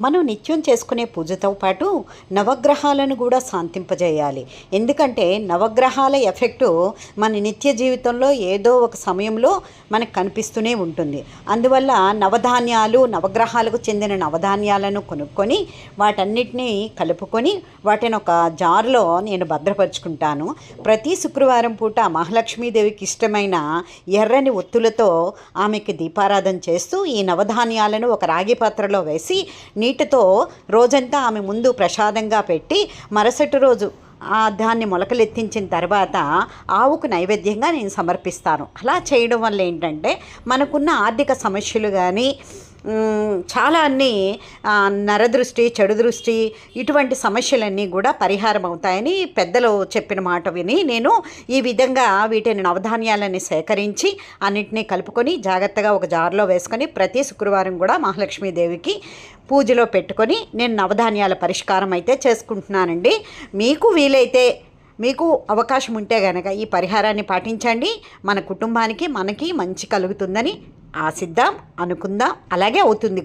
మనం నిత్యం చేసుకునే పూజతో పాటు నవగ్రహాలను కూడా శాంతింపజేయాలి. ఎందుకంటే నవగ్రహాల ఎఫెక్టు మన నిత్య జీవితంలో ఏదో ఒక సమయంలో మనకు కనిపిస్తూనే ఉంటుంది. అందువల్ల నవధాన్యాలు నవగ్రహాలకు చెందిన నవధాన్యాలను కొనుక్కొని వాటన్నిటినీ కలుపుకొని వాటిని ఒక జార్లో నేను భద్రపరుచుకుంటాను. ప్రతి శుక్రవారం పూట మహాలక్ష్మీదేవికి ఇష్టమైన ఎర్రని ఒత్తులతో ఆమెకి దీపారాధన చేస్తూ ఈ నవధాన్యాలను ఒక రాగి పాత్రలో వేసి నీటితో రోజంతా ఆమె ముందు ప్రసాదంగా పెట్టి మరుసటి రోజు ఆ దాన్ని మొలకలెత్తించిన తర్వాత ఆవుకు నైవేద్యంగా నేను సమర్పిస్తాను. అలా చేయడం వల్ల ఏంటంటే మనకున్న ఆర్థిక సమస్యలు కానీ చాలా అన్ని నరదృష్టి చెడు దృష్టి ఇటువంటి సమస్యలన్నీ కూడా పరిహారం అవుతాయని పెద్దలు చెప్పిన మాట విని నేను ఈ విధంగా వీటిని నవధాన్యాలని సేకరించి అన్నింటినీ కలుపుకొని జాగ్రత్తగా ఒక జార్లో వేసుకొని ప్రతి శుక్రవారం కూడా మహాలక్ష్మీదేవికి పూజలో పెట్టుకొని నేను నవధాన్యాల పరిష్కారం అయితే చేసుకుంటున్నానండి. మీకు వీలైతే మీకు అవకాశం ఉంటే కనుక ఈ పరిహారాన్ని పాటించండి. మన కుటుంబానికి మనకి మంచి కలుగుతుందని ఆశిద్దాం అనుకుందాం అలాగే అవుతుంది